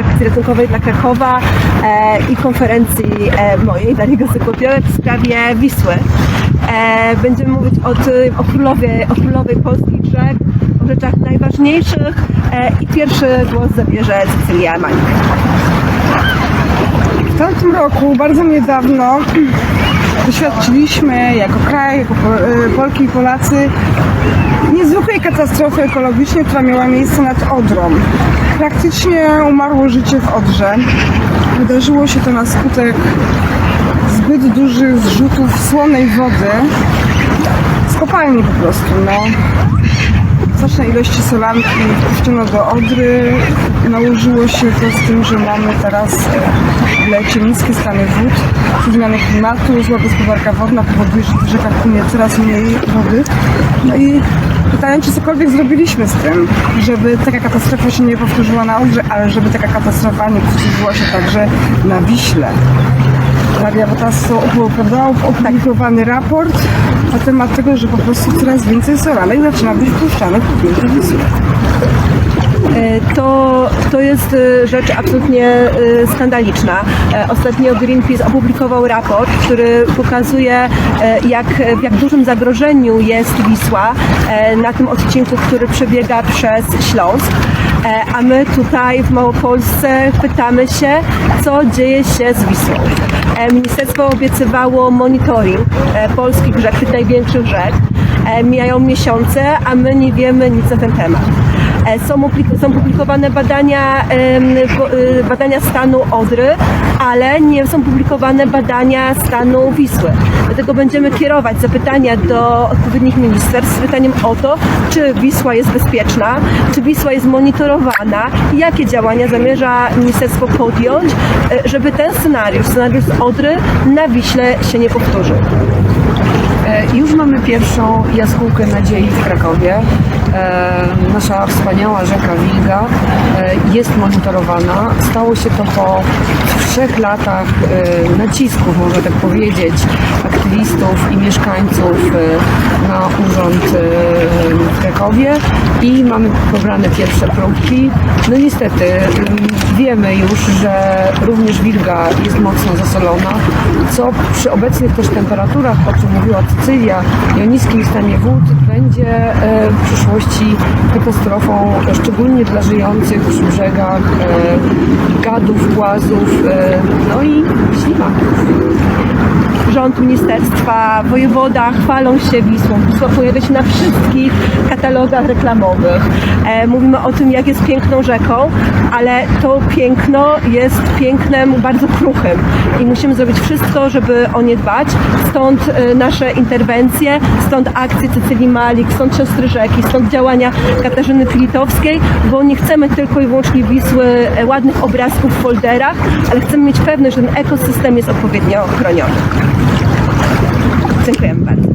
akcji ratunkowej dla Krakowa e, i konferencji e, mojej, Darii Gosykopiołek w sprawie Wisły. E, będziemy mówić o, ty, o, królowie, o królowej polskich rzek, o rzeczach najważniejszych i pierwszy głos zabierze Cecylia Manik. W tamtym roku, bardzo niedawno, doświadczyliśmy jako kraj, jako y, Polki i Polacy niezwykłej katastrofy ekologicznej, która miała miejsce nad Odrą. Praktycznie umarło życie w Odrze. Wydarzyło się to na skutek zbyt dużych zrzutów słonej wody kopalni po prostu, no. Znaczne ilości solanki wpuszczono do Odry. Nałożyło się to z tym, że mamy teraz w lecie niskie stany wód, zmiany klimatu, zła gospodarka wodna powoduje, że w rzekach płynie coraz mniej wody. No i pytanie, czy cokolwiek zrobiliśmy z tym, żeby taka katastrofa się nie powtórzyła na Odrze, ale żeby taka katastrofa nie powtórzyła się także na Wiśle. Maria Botasso opowiadała opublikowany raport na temat tego, że po prostu coraz więcej solanek zaczyna być wpuszczanych w. E, To, to jest e, rzecz absolutnie e, skandaliczna. E, Ostatnio Greenpeace opublikował raport, który pokazuje, e, jak, w jak dużym zagrożeniu jest Wisła e, na tym odcinku, który przebiega przez Śląsk. E, A my tutaj w Małopolsce pytamy się, co dzieje się z Wisłą. E, Ministerstwo obiecywało monitoring e, polskich rzek, tych największych rzek. E, Mijają miesiące, a my nie wiemy nic na ten temat. E, Są, publikowane badania, y, badania stanu Odry, ale nie są publikowane badania stanu Wisły. Dlatego będziemy kierować zapytania do odpowiednich ministerstw z pytaniem o to, czy Wisła jest bezpieczna, czy Wisła jest monitorowana i jakie działania zamierza ministerstwo podjąć, e, żeby ten scenariusz, scenariusz Odry na Wiśle się nie powtórzył. E, Już mamy pierwszą jaskółkę nadziei w Krakowie. E, Nasza wspaniała rzeka Wilga e, jest monitorowana. Stało się to po trzech latach e, nacisków, można tak powiedzieć, aktywistów i mieszkańców na urząd w Krakowie i mamy pobrane pierwsze próbki. No niestety m, wiemy już, że również Wilga jest mocno zasolona, co przy obecnych też temperaturach, o czym mówiła Cecylia, i o niskim stanie wód będzie w przyszłości katastrofą, e, szczególnie dla żyjących przy brzegach e, gadów, głazów, e, no i ślimaków. Rząd, ministerstwa, wojewoda chwalą się Wisłą. Wisła pojawia się na wszystkich katalogach reklamowych. E, mówimy o tym, jak jest piękną rzeką, ale to piękno jest pięknem bardzo kruchym i musimy zrobić wszystko, żeby o nie dbać. Stąd e, nasze interwencje, stąd akcje Cecylii Malik, stąd Siostry Rzeki, stąd działania Katarzyny Filitowskiej, bo nie chcemy tylko i wyłącznie Wisły e, ładnych obrazków w folderach, ale chcemy mieć pewność, że ten ekosystem jest odpowiednio chroniony. Dziękujemy bardzo.